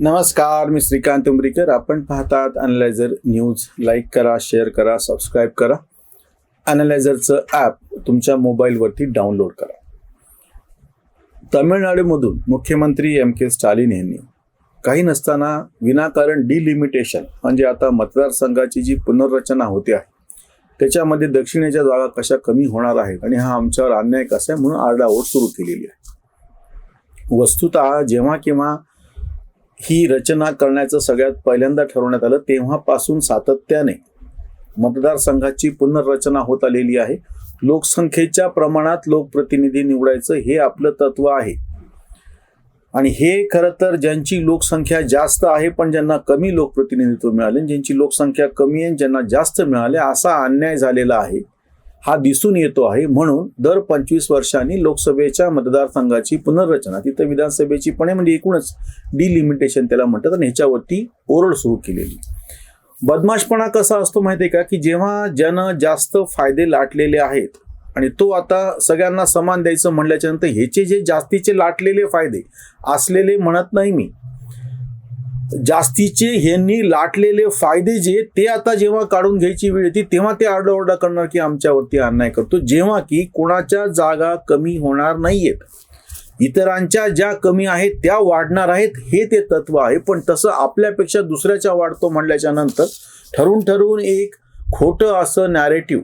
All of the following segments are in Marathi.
नमस्कार मी श्रीकांत उमरीकर. आपण पाहतात अनलायझर न्यूज लाईक करा शेअर करा सबस्क्राईब करा. अनलायझरचं ॲप तुमच्या मोबाईलवरती डाउनलोड करा. तामिळनाडूमधून मुख्यमंत्री एम के स्टालिन यांनी काही नसताना विनाकारण डिलिमिटेशन म्हणजे आता मतदारसंघाची जी पुनर्रचना होते आहे त्याच्यामध्ये दक्षिणेच्या जागा कशा कमी होणार आहेत आणि हा आमच्यावर अन्याय कसा आहे म्हणून आरडाओढ सुरू केलेली आहे. वस्तुतः जेव्हा केव्हा ही रचना करण्याचं सगळ्यात पहिल्यांदा ठरवण्यात आलं तेव्हापासून सातत्याने मतदारसंघाची पुनर्रचना होत आलेली आहे. लोकसंख्येच्या प्रमाणात लोकप्रतिनिधी निवडायचं हे आपलं तत्व आहे. आणि हे खरं तर ज्यांची लोकसंख्या जास्त आहे पण ज्यांना कमी लोकप्रतिनिधित्व मिळाले ज्यांची लोकसंख्या कमी आहे ज्यांना जास्त मिळाले असा अन्याय झालेला आहे. हा दिसून येतो आहे. म्हणून दर पंचवीस वर्षांनी लोकसभेच्या मतदारसंघाची पुनर्रचना तिथं विधानसभेची पण म्हणजे एकूणच डिलिमिटेशन त्याला म्हणतात आणि ह्याच्यावरती ओरड सुरू केलेली. बदमाशपणा कसा असतो माहिती आहे का? की जेव्हा ज्यानं जास्त फायदे लाटलेले आहेत आणि तो आता सगळ्यांना समान द्यायचं म्हणल्याच्यानंतर ह्याचे जे जास्तीचे लाटलेले फायदे असलेले म्हणत नाही मी जास्तीचे ह्यांनी लाटलेले फायदे जे ते आता जेव्हा काढून घ्यायची वेळ येते तेव्हा ते आरडाओरडा करणार की आमच्यावरती अन्याय करतो. जेव्हा की कोणाच्या जागा कमी होणार नाहीयेत. इतरांच्या ज्या कमी आहेत त्या वाढणार आहेत हे ते तत्व आहे. पण तसं आपल्यापेक्षा दुसऱ्याच्या वाढतो म्हणल्याच्या नंतर ठरवून ठरवून एक खोटं असं नॅरेटिव्ह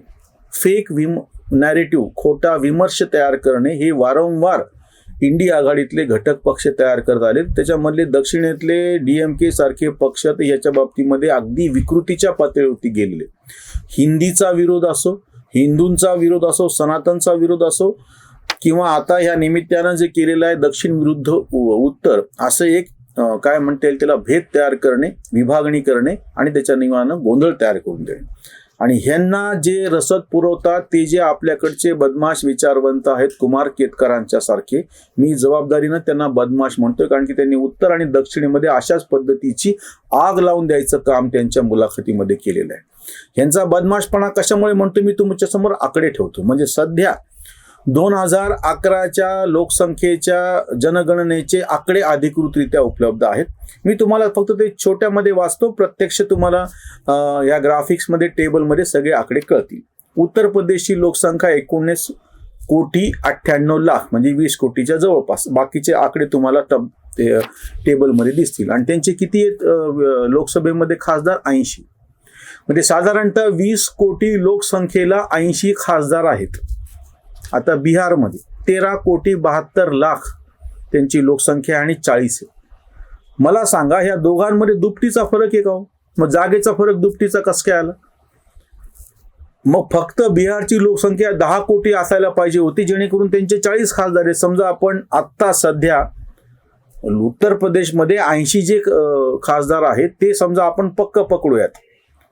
फेक विम नॅरेटिव्ह खोटा विमर्श तयार करणे हे वारंवार इंडिया आघाडीतले घटक पक्ष तयार करत आले त्याच्यामधले दक्षिणेतले डीएमके सारखे पक्ष तर याच्या बाबतीमध्ये अगदी विकृतीच्या पातळीवरती गेलेले. हिंदीचा विरोध असो हिंदूंचा विरोध असो सनातनचा विरोध असो किंवा आता ह्या निमित्तानं जे केलेलं आहे दक्षिण विरुद्ध उत्तर असं एक काय म्हणता येईल त्याला भेद तयार करणे विभागणी करणे आणि त्याच्या निवानं गोंधळ तयार करून देणे. आणि ह्यांना जे रसद पुरवतात ते जे आपल्याकडचे बदमाश विचारवंत आहेत कुमार केतकरांच्या सारखे मी जबाबदारीनं त्यांना बदमाश म्हणतोय कारण की त्यांनी उत्तर आणि दक्षिणेमध्ये अशाच पद्धतीची आग लावून द्यायचं काम त्यांच्या मुलाखतीमध्ये केलेलं आहे. ह्यांचा बदमाशपणा कशामुळे म्हणतो मी तुमच्यासमोर आकडे ठेवतो. म्हणजे सध्या दोन हजार अकराच्या लोकसंख्येच्या जनगणनेचे आकडे अधिकृतरित्या उपलब्ध आहेत. मी तुम्हाला फक्त ते छोट्यामध्ये वाचतो. प्रत्यक्ष तुम्हाला या ग्राफिक्समध्ये टेबलमध्ये सगळे आकडे कळतील. उत्तर प्रदेशची लोकसंख्या एकोणीस कोटी अठ्ठ्याण्णव लाख म्हणजे वीस कोटीच्या जवळपास. बाकीचे आकडे तुम्हाला तब ते, टेबलमध्ये दिसतील. आणि त्यांचे किती आहेत? लोकसभेमध्ये खासदार ऐंशी. म्हणजे साधारणतः वीस कोटी लोकसंख्येला ऐंशी खासदार आहेत. आता बिहारमध्ये तेरा कोटी बहात्तर लाख त्यांची लोकसंख्या आणि चाळीस आहे. मला सांगा ह्या दोघांमध्ये दुपटीचा फरक आहे का हो? मग जागेचा फरक दुपटीचा कसं काय आला? मग फक्त बिहारची लोकसंख्या दहा कोटी असायला पाहिजे होती जेणेकरून त्यांचे चाळीस खासदार आहेत. समजा आपण आत्ता सध्या उत्तर प्रदेशमध्ये ऐंशी जे खासदार आहेत ते समजा आपण पक्क पकडूयात.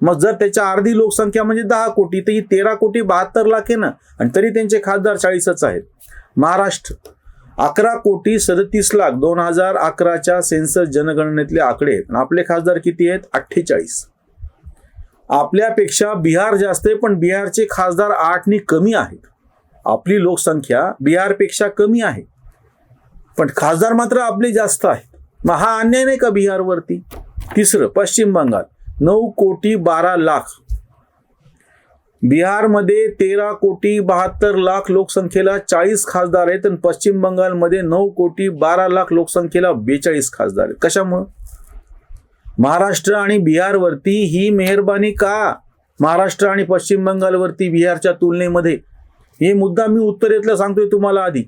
मग जर त्याच्या अर्धी लोकसंख्या म्हणजे दहा कोटी तर ही तेरा कोटी बहात्तर लाख आहे ना आणि तरी त्यांचे खासदार चाळीसच आहेत. महाराष्ट्र अकरा कोटी सदतीस लाख दोन हजार अकराच्या सेन्सस जनगणनेतले आकडे आहेत. आणि आपले खासदार किती आहेत? अठ्ठेचाळीस. आपल्यापेक्षा बिहार जास्त आहे पण बिहारचे खासदार आठनी कमी आहेत. आपली लोकसंख्या बिहारपेक्षा कमी आहे. पण खासदार मात्र आपले जास्त आहेत. मग हा अन्याय नाही का बिहारवरती? तिसरं पश्चिम बंगाल. नऊ कोटी बारा लाख. बिहारमध्ये तेरा कोटी बहात्तर लाख लोकसंख्येला चाळीस खासदार आहेत आणि पश्चिम बंगालमध्ये नऊ कोटी बारा लाख लोकसंख्येला बेचाळीस खासदार आहेत. कशामुळं? महाराष्ट्र आणि बिहारवरती ही मेहरबानी का? महाराष्ट्र आणि पश्चिम बंगालवरती बिहारच्या तुलनेमध्ये? हे मुद्दा मी उत्तरेतला सांगतोय तुम्हाला आधी.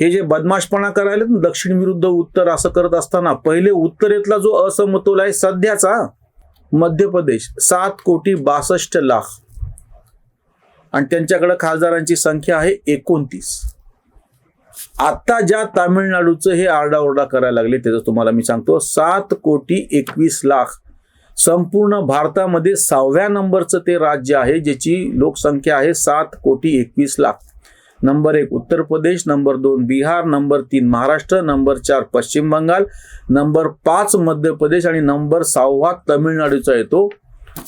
हे जे बदमाशपणा करायला दक्षिण विरुद्ध उत्तर असं करत असताना पहिले उत्तरेतला जो असमतोल आहे सध्याचा मध्य प्रदेश सात कोटी बासष्ट लाख. आणि त्यांच्याकडे खासदारांची संख्या आहे एकोणतीस. आता ज्या तामिळनाडूचं हे आरडाओरडा करायला लागले त्याचं तुम्हाला मी सांगतो सात कोटी एकवीस लाख. संपूर्ण भारतामध्ये सहाव्या नंबरचं ते राज्य आहे ज्याची लोकसंख्या आहे सात कोटी एकवीस लाख. नंबर एक उत्तर प्रदेश नंबर दोन बिहार नंबर तीन महाराष्ट्र नंबर चार पश्चिम बंगाल नंबर पाच मध्य प्रदेश आणि नंबर सहावा तमिळनाडूचा येतो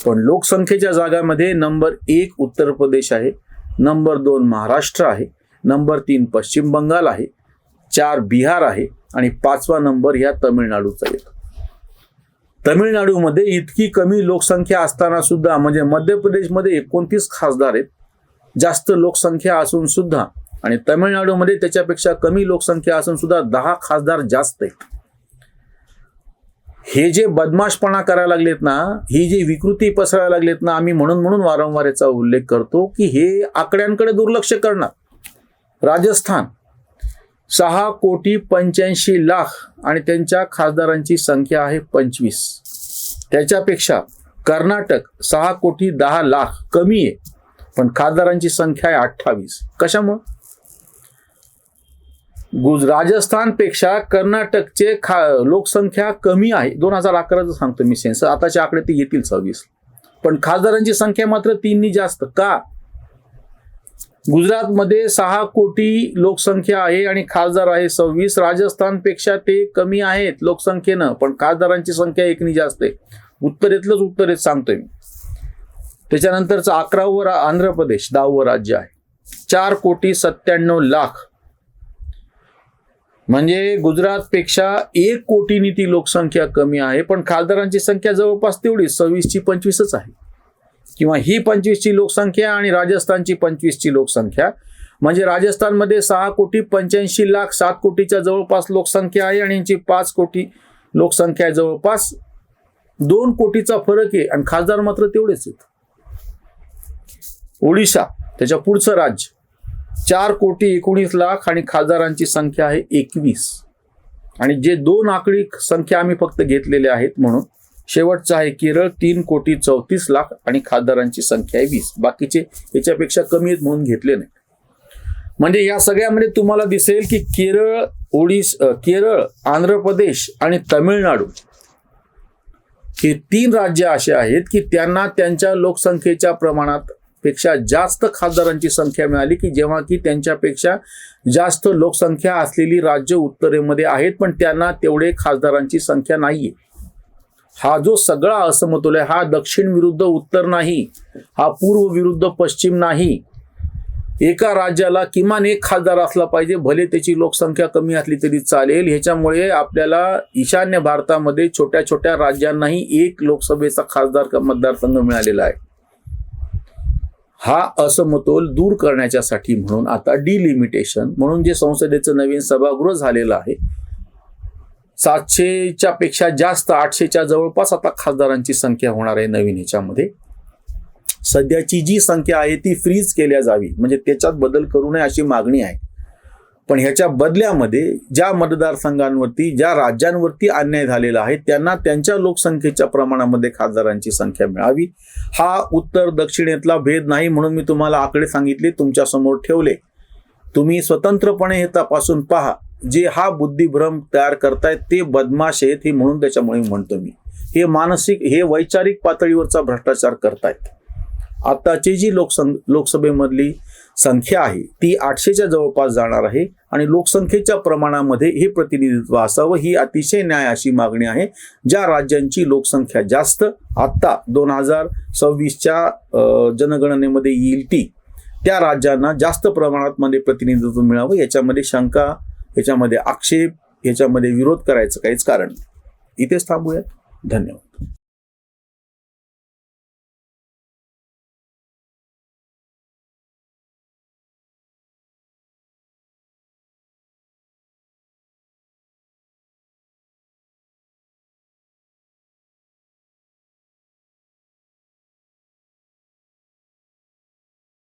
पण लोकसंख्येच्या जागामध्ये नंबर एक उत्तर प्रदेश आहे नंबर दोन महाराष्ट्र आहे नंबर तीन पश्चिम बंगाल आहे चार बिहार आहे आणि पाचवा नंबर ह्या तमिळनाडूचा येतो तमिळनाडूमध्ये इतकी कमी लोकसंख्या असताना सुद्धा म्हणजे मध्य प्रदेशमध्ये एकोणतीस खासदार आहेत जास्त लोकसंख्या असून सुद्धा आणि तमिळनाडूमध्ये त्याच्यापेक्षा कमी लोकसंख्या असून सुद्धा दहा खासदार जास्त आहेत. हे जे बदमाशपणा करायला लागलेत ना ही जी विकृती पसरायला लागलेत ना आम्ही म्हणून म्हणून वारंवार याचा उल्लेख करतो की हे आकड्यांकडे दुर्लक्ष करणार. राजस्थान सहा कोटी पंच्याऐंशी लाख आणि त्यांच्या खासदारांची संख्या आहे पंचवीस. त्याच्यापेक्षा कर्नाटक सहा कोटी दहा लाख कमी आहे. पण खासदारांची संख्या आहे अठ्ठावीस. कशामुळं? गुज राजस्थानपेक्षा कर्नाटकचे खा लोकसंख्या कमी आहे. दोन हजार अकराचं सांगतो मी सेन्स. आताचे आकडे ते येतील सव्वीस. पण खासदारांची संख्या मात्र तीननी जास्त. का? गुजरातमध्ये सहा कोटी लोकसंख्या आहे आणि खासदार आहे सव्वीस. राजस्थानपेक्षा ते कमी आहेत लोकसंख्येनं. पण खासदारांची संख्या एकनी जास्त आहे. उत्तरेतलंच उत्तरेत सांगतोय मी. त्याच्यानंतरचं अकरावं आंध्र प्रदेश दहावं राज्य आहे. चार कोटी सत्त्याण्णव लाख. म्हणजे गुजरातपेक्षा एक कोटीनी ती लोकसंख्या कमी आहे पण खासदारांची संख्या जवळपास तेवढी सव्वीसची पंचवीसच आहे. किंवा ही पंचवीसची लोकसंख्या आणि राजस्थानची पंचवीसची लोकसंख्या. म्हणजे राजस्थानमध्ये सहा कोटी पंच्याऐंशी लाख सात कोटीच्या जवळपास लोकसंख्या आहे आणि यांची पाच कोटी लोकसंख्या जवळपास. दोन कोटीचा फरक आहे आणि खासदार मात्र तेवढेच आहेत. ओडिशा त्याच्या पुढचं राज्य. चार कोटी एकोणीस लाख आणि खासदारांची संख्या आहे एकवीस. आणि जे दोन आकडी संख्या आम्ही फक्त घेतलेल्या आहेत म्हणून शेवटचं आहे केरळ तीन कोटी चौतीस लाख आणि खासदारांची संख्या आहे वीस. बाकीचे याच्यापेक्षा कमी आहेत म्हणून घेतले नाही. म्हणजे या सगळ्यामध्ये तुम्हाला दिसेल की केरळ ओडिश केरळ आंध्र प्रदेश आणि तमिळनाडू हे तीन राज्य असे आहेत की त्यांना त्यांच्या लोकसंख्येच्या प्रमाणात पेक्षा जास्त खासदारांची संख्या मिळाली की जेव्हा की त्यांच्यापेक्षा जास्त लोकसंख्या असलेली राज्य उत्तरेमध्ये आहेत पण त्यांना तेवढे खासदारांची संख्या नाहीये. हा जो सगळा असमतोल आहे हा दक्षिण विरुद्ध उत्तर नाही हा पूर्व विरुद्ध पश्चिम नाही. एका राज्याला किमान एक खासदार असला पाहिजे भले त्याची लोकसंख्या कमी असली तरी चालेल. ह्याच्यामुळे आपल्याला ईशान्य भारतामध्ये छोट्या छोट्या राज्यांनाही एक लोकसभेचा खासदार मतदारसंघ मिळालेला आहे. हा असमतोल दूर करण्याच्यासाठी म्हणून आता डिलिमिटेशन म्हणून जे संसदेचं नवीन सभागृह झालेलं आहे सातशेच्या पेक्षा जास्त आठशेच्या जवळपास आता खासदारांची संख्या होणार आहे नवीन ह्याच्यामध्ये सध्याची जी संख्या आहे ती फ्रीज केल्या जावी म्हणजे त्याच्यात बदल करू नये अशी मागणी आहे. पण ह्याच्या बदल्यामध्ये ज्या मतदारसंघांवरती ज्या राज्यांवरती अन्याय झालेला आहे त्यांना त्यांच्या लोकसंख्येच्या प्रमाणामध्ये खासदारांची संख्या मिळावी. हा उत्तर दक्षिणेतला भेद नाही म्हणून मी तुम्हाला आकडे सांगितले तुमच्यासमोर ठेवले. तुम्ही स्वतंत्रपणे हे तपासून पहा. जे हा बुद्धिभ्रम तयार करतायत ते बदमाश आहेत हे म्हणून त्याच्यामुळे म्हणतो मी. हे मानसिक हे वैचारिक पातळीवरचा भ्रष्टाचार करतायत. आत्ताची जी लोकसं लोकसभेमधली संख्या आहे. ती आठशेच्या जवळपास जाणार आहे आणि लोकसंख्येच्या प्रमाणामध्ये हे प्रतिनिधित्व असावं. ही अतिशय न्याय अशी मागणी आहे. ज्या राज्यांची लोकसंख्या जास्त आत्ता दोन हजार सव्वीसच्या जनगणनेमध्ये येईल ती. त्या राज्यांना जास्त प्रमाणात मध्ये प्रतिनिधित्व मिळावं. याच्यामध्ये शंका याच्यामध्ये आक्षेप याच्यामध्ये विरोध करायचं काहीच कारण नाही. इथेच थांबूयात. धन्यवाद.